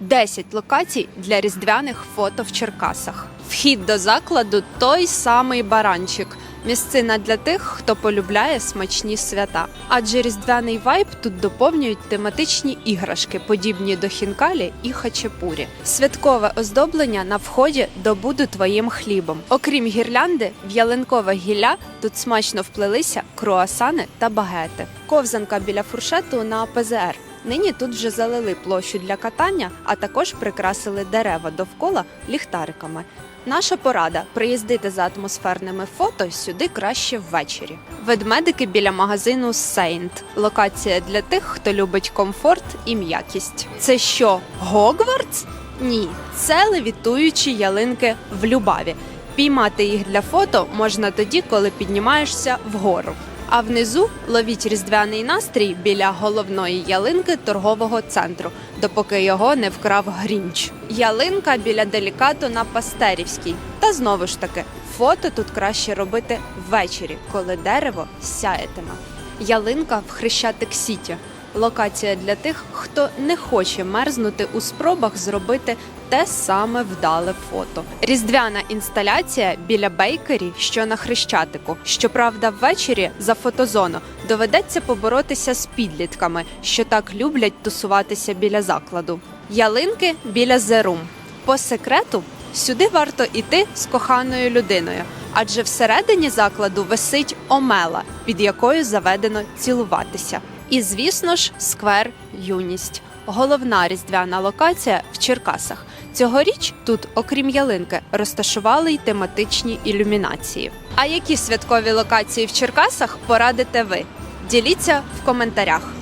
10 локацій для різдвяних фото в Черкасах. Вхід до закладу той самий баранчик. Місцина для тих, хто полюбляє смачні свята. Адже різдвяний вайб тут доповнюють тематичні іграшки, подібні до хінкалі і хачапурі. Святкове оздоблення на вході до буду твоїм хлібом. Окрім гірлянди, в гілля тут смачно вплелися круасани та багети. Ковзанка біля фуршету на ПЗР. Нині тут вже залили площу для катання, а також прикрасили дерева довкола ліхтариками. Наша порада приїздити за атмосферними фото сюди краще ввечері. Ведмедики біля магазину Сейнт. Локація для тих, хто любить комфорт і м'якість. Це що, Гогвартс? Ні, це левітуючі ялинки в Любаві. Піймати їх для фото можна тоді, коли піднімаєшся вгору. А внизу ловіть різдвяний настрій біля головної ялинки торгового центру, допоки його не вкрав Грінч. Ялинка біля делікату на Пастерівській. Та знову ж таки, фото тут краще робити ввечері, коли дерево сяєтиме. Ялинка в Хрещатик Сіті. Локація для тих, хто не хоче мерзнути у спробах зробити те саме вдале фото. Різдвяна інсталяція біля бейкері, що на хрещатику. Щоправда, ввечері за фотозону доведеться поборотися з підлітками, що так люблять тусуватися біля закладу. Ялинки біля зерум. По секрету сюди варто іти з коханою людиною, адже всередині закладу висить омела, під якою заведено цілуватися. І, звісно ж, сквер Юність. Головна різдвяна локація в Черкасах. Цьогоріч тут, окрім ялинки, розташували й тематичні ілюмінації. А які святкові локації в Черкасах порадите ви? Діліться в коментарях.